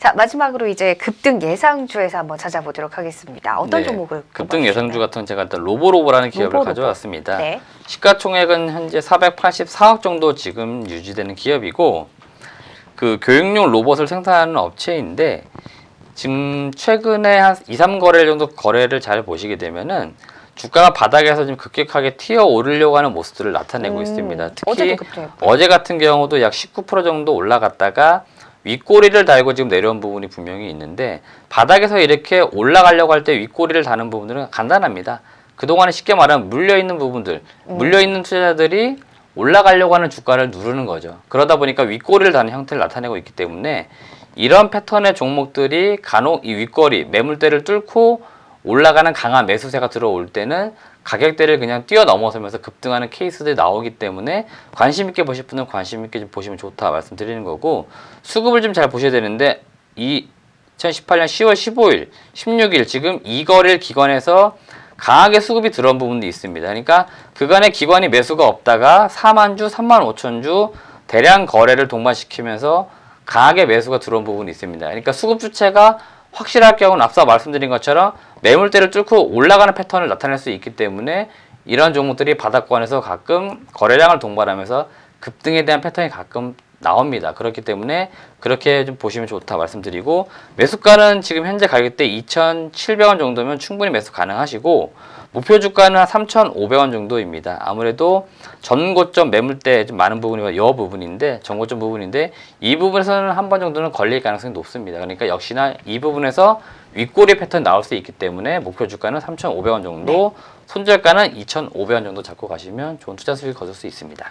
자 마지막으로 이제 급등 예상주에서 한번 찾아보도록 하겠습니다. 어떤 네, 종목을 급등 예상주 같은 제가 일단 로보로보라는 기업을 로보로보. 가져왔습니다. 네. 시가총액은 현재 484억 정도 지금 유지되는 기업이고 그 교육용 로봇을 생산하는 업체인데 지금 최근에 한 2, 3거래 정도 거래를 잘 보시게 되면은 주가가 바닥에서 지금 급격하게 튀어 오르려고 하는 모습들을 나타내고 음, 있습니다. 특히. 어제 같은 경우도 약 19% 정도 올라갔다가 윗꼬리를 달고 지금 내려온 부분이 분명히 있는데 바닥에서 이렇게 올라가려고 할 때 윗꼬리를 다는 부분들은 간단합니다. 그동안에 쉽게 말하면 물려있는 부분들, 음. 물려있는 투자자들이 올라가려고 하는 주가를 누르는 거죠. 그러다 보니까 윗꼬리를 다는 형태를 나타내고 있기 때문에 이런 패턴의 종목들이 간혹 이 윗꼬리, 매물대를 뚫고 올라가는 강한 매수세가 들어올 때는 가격대를 그냥 뛰어넘어서면서 급등하는 케이스들이 나오기 때문에 관심 있게 보실 분은 관심 있게 좀 보시면 좋다 말씀드리는 거고 수급을 좀 잘 보셔야 되는데 이 2018년 10월 15일, 16일 지금 이 거래일 기관에서 강하게 수급이 들어온 부분도 있습니다. 그러니까 그간의 기관이 매수가 없다가 4만 주, 3만 5천 주 대량 거래를 동반시키면서 강하게 매수가 들어온 부분이 있습니다. 그러니까 수급 주체가 확실할 경우는 앞서 말씀드린 것처럼 매물대를 뚫고 올라가는 패턴을 나타낼 수 있기 때문에 이런 종목들이 바닥권에서 가끔 거래량을 동반하면서 급등에 대한 패턴이 가끔 나옵니다. 그렇기 때문에 그렇게 좀 보시면 좋다 말씀드리고 매수가는 지금 현재 가격대 2,700원 정도면 충분히 매수 가능하시고 목표 주가는 한 3,500원 정도입니다. 아무래도 전고점 매물대 좀 많은 부분이 여 부분인데 전고점 부분인데 이 부분에서는 한 번 정도는 걸릴 가능성이 높습니다. 그러니까 역시나 이 부분에서 윗꼬리 패턴 나올 수 있기 때문에 목표 주가는 3,500원 정도, 손절가는 2,500원 정도 잡고 가시면 좋은 투자 수익 거둘 수 있습니다.